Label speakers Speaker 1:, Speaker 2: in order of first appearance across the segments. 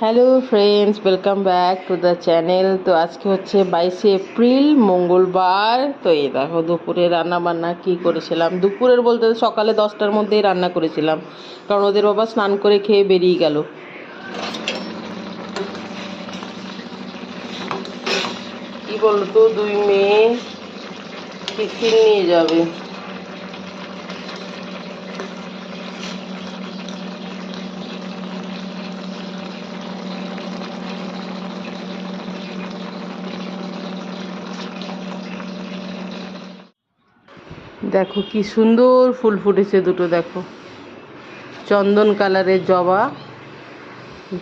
Speaker 1: Hello friends welcome back to the channel তো আজকে হচ্ছে বাইশে এপ্রিল, মঙ্গলবার। তো এই দেখো, দুপুরে রান্না বান্না কী করেছিলাম? দুপুরের বলতে সকালে দশটার মধ্যেই রান্না করেছিলাম। কারণ ওদের বাবা স্নান করে খেয়ে বেরিয়ে গেল। কি বলতো, দুই মেয়ে টিফিন নিয়ে যাবে। দেখো কি সুন্দর ফুল ফুটেছে দুটো, দেখো। চন্দন কালারের জবা,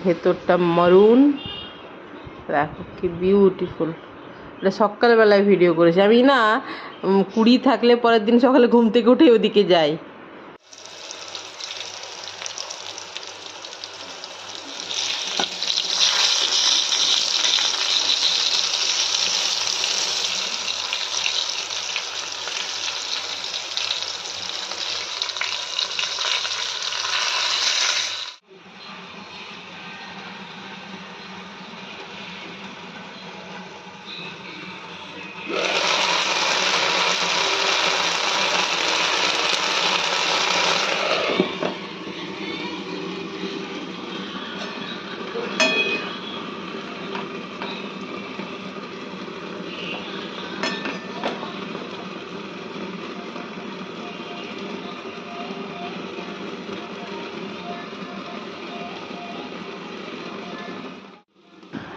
Speaker 1: ভেতরটা মরুন দেখো কি বিউটিফুল এটা সকালবেলায় ভিডিও করেছি। আমি না কুড়ি থাকলে পরের দিন সকালে ঘুম থেকে উঠে ওদিকে যাই।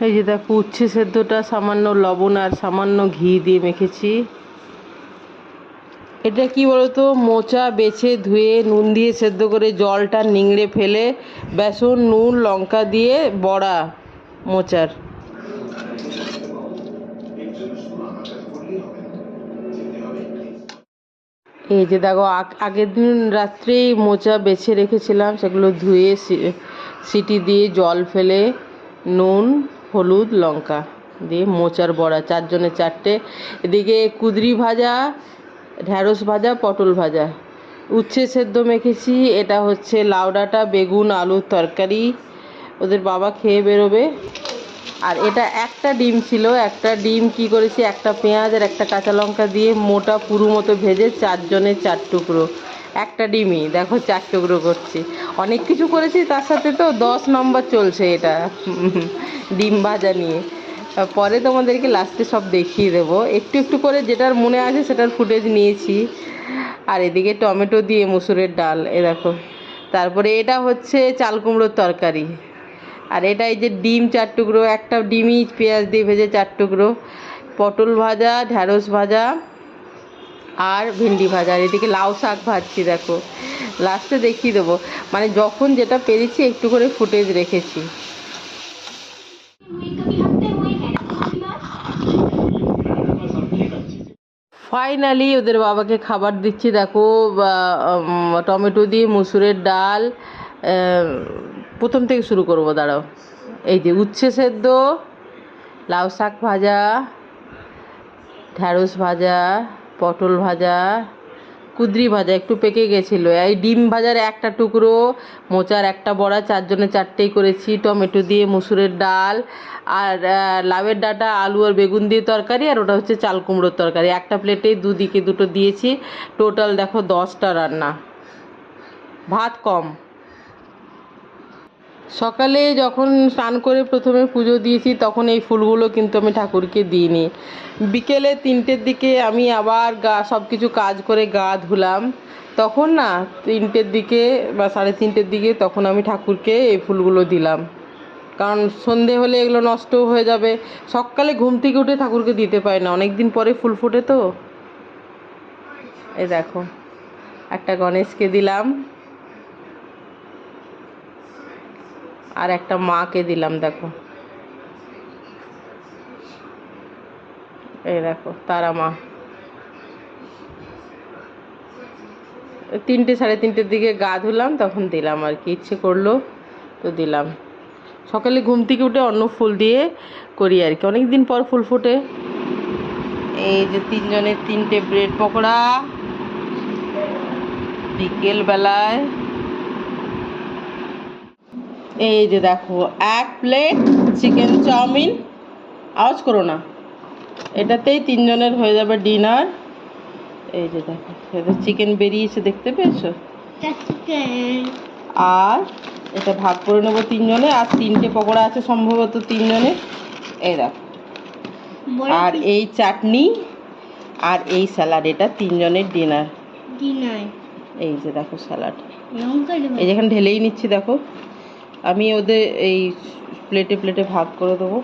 Speaker 1: এই যে দেখো উচ্ছে সেদ্ধটা, সামান্য লবণ আর সামান্য ঘি দিয়ে মেখেছি। এটা কি বলতো, মোচা বেছে ধুয়ে নুন দিয়ে সেদ্ধ করে জলটা নিংড়ে ফেলে, বেসন, নুন, লঙ্কা দিয়ে বড়া মোচার। এই যে দেখো, আগ- আগের দিন রাত্রেই মোচা বেছে রেখেছিলাম, সেগুলো ধুয়ে সিটি দিয়ে জল ফেলে, নুন হলুদ লঙ্কা দিয়ে মোচার বড়া, চারজনে চারটে। এদিকে কুদরি ভাজা, ঢ্যাঁড়স ভাজা, পটল ভাজা। উচ্ছে সেদ্ধ মেখেছি, এটা হচ্ছে লাউ ডাঁটা, বেগুন, আলুর তরকারি। ওদের বাবা খেয়ে বেরোবে। আর এটা একটা ডিম ছিল, একটা ডিম কি করেছি, একটা পেঁয়াজ আর একটা কাঁচা লঙ্কা দিয়ে মোটা পুরু মতো ভেজে চারজনের চার টুকরো। একটা ডিমই, দেখো চার টুকরো করছি। অনেক কিছু করেছি, তার সাথে তো দশ নম্বর চলছে এটা, ডিম ভাজা নিয়ে। পরে তোমাদেরকে লাস্টে সব দেখিয়ে দেবো। একটু একটু করে যেটার মনে আছে সেটার ফুটেজ নিয়েছি। আর এদিকে টমেটো দিয়ে মুসুরের ডাল, এ দেখো। তারপরে এটা হচ্ছে চাল কুমড়োর তরকারি। আর এটা এই যে ডিম চার টুকরো, একটা ডিমই পেঁয়াজ দিয়ে ভেজে চার টুকরো। পটল ভাজা, ঢ্যাঁড়স ভাজা আর ভেন্ডি ভাজা, আর এদিকে লাউ শাক ভাজছি, দেখো। লাস্টে দেখিয়ে দেবো। মানে যখন যেটা পেরেছি, একটু করে ফুটেজ রেখেছি। ফাইনালি ওদের বাবাকে খাবার দিচ্ছি, দেখো টমেটো দিয়ে মুসুরের ডাল। প্রথম থেকে শুরু করব, দাঁড়াও। এই যে উচ্ছে সেদ্ধ, লাউ শাক ভাজা, ঢ্যাঁড়স ভাজা পটল ভাজা, কুদরি ভাজা, একটু পেকে গেছিল। এই ডিম ভাজার একটা টুকরো, মোচার একটা বড়া, চারজনে চারটেই করেছি, টমেটো দিয়ে মুসুরের ডাল, আর লাউয়ের ডাঁটা, আলু আর বেগুন দিয়ে তরকারি, আর ওটা হচ্ছে চাল কুমড়োর তরকারি। একটা প্লেটেই দুদিকে দুটো দিয়েছি। টোটাল দেখো দশটা রান্না। ভাত কম। সকালে যখন স্নান করে প্রথমে পুজো দিয়েছি, তখন এই ফুলগুলো কিন্তু আমি ঠাকুরকে দিইনি। বিকেলে তিনটের দিকে আমি আবার গা সব কিছু কাজ করে গা ধুলাম। তখন না, তিনটের দিকে বা সাড়ে তিনটের দিকে তখন আমি ঠাকুরকে এই ফুলগুলো দিলাম। কারণ সন্ধে হলে এগুলো নষ্ট হয়ে যাবে। সকালে ঘুম থেকে উঠে ঠাকুরকে দিতে পারি না। অনেক দিন পরে ফুল ফোটে তো? এই দেখো, একটা গণেশকে দিলাম। আর একটা মাকে দিলাম, দেখো। এই দেখো, তারা মা। তিনটে সাড়ে তিনটের দিকে গা ধুলাম, তখন দিলাম আর কি, ইচ্ছে করল তো দিলাম। সকালে ঘুম থেকে উঠে অন্য ফুল দিয়ে করি আর কি অনেক দিন পর ফুল ফোটে। এই যে তিনজনের তিনটে ব্রেড পকোড়া বিকেল বেলায় এই যে দেখো এক প্লেট চিকেন চাউমিন। আওয়াজ করো না। এটাতেই তিনজনের হয়ে যাবে ডিনার এই যে দেখো এটা চিকেন বেরিয়েছে দেখতে পেয়েছ? আর এটা ভাগ করে নেব তিনজনে আর তিনটে পকোড়া আছে সম্ভবত তিনজনে এই দেখো। আর এই চাটনি আর এই স্যালাড এটা তিনজনের ডিনার
Speaker 2: ডিনার
Speaker 1: এই যে দেখো স্যালাড এই যেখানে ঢেলেই নিচ্ছি দেখো। আমি ওদের এই প্লেটে প্লেটে ভাগ করে দেবো।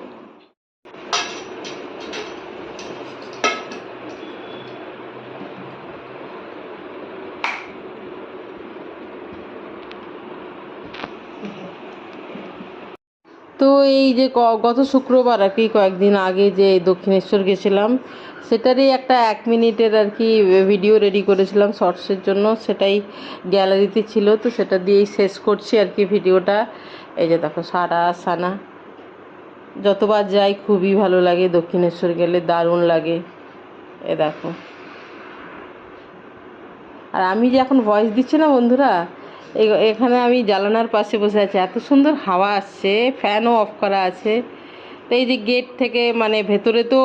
Speaker 1: তো এই যে গত শুক্রবার আর কি কয়েকদিন আগে যে দক্ষিণেশ্বর গেছিলাম, সেটারই একটা এক মিনিটের আর কি ভিডিও রেডি করেছিলাম শর্টসের জন্য। সেটাই গ্যালারিতে ছিল, তো সেটা দিয়েই শেষ করছি আর কি ভিডিওটা এই যে দেখো, সারা সানা যতবার যাই খুবই ভালো লাগে, দক্ষিণেশ্বর গেলে দারুণ লাগে। এ দেখো। আর আমি যে এখন ভয়েস দিচ্ছি না বন্ধুরা এখানে আমি জানালার পাশে বসে আছি। এত সুন্দর হাওয়া আসছে ফ্যানও অফ করা আছে। তো এই যে গেট থেকে মানে ভেতরে তো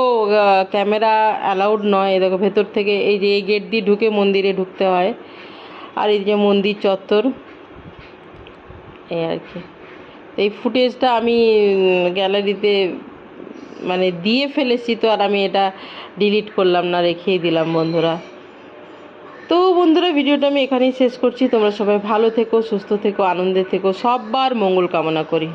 Speaker 1: ক্যামেরা অ্যালাউড নয়। দেখো, ভেতর থেকে এই যে এই গেট দিয়ে ঢুকে মন্দিরে ঢুকতে হয়। আর এই যে মন্দির চত্বর, এই আর কি। এই ফুটেজটা আমি গ্যালারিতে মানে দিয়ে ফেলেছি তো, আর আমি এটা ডিলিট করলাম না, রেখেই দিলাম বন্ধুরা। তো বন্ধুরা, ভিডিওটা আমি এখানেই শেষ করছি। তোমরা সবাই ভালো থেকো, সুস্থ থেকো, আনন্দে থেকো। সববার মঙ্গল কামনা করি।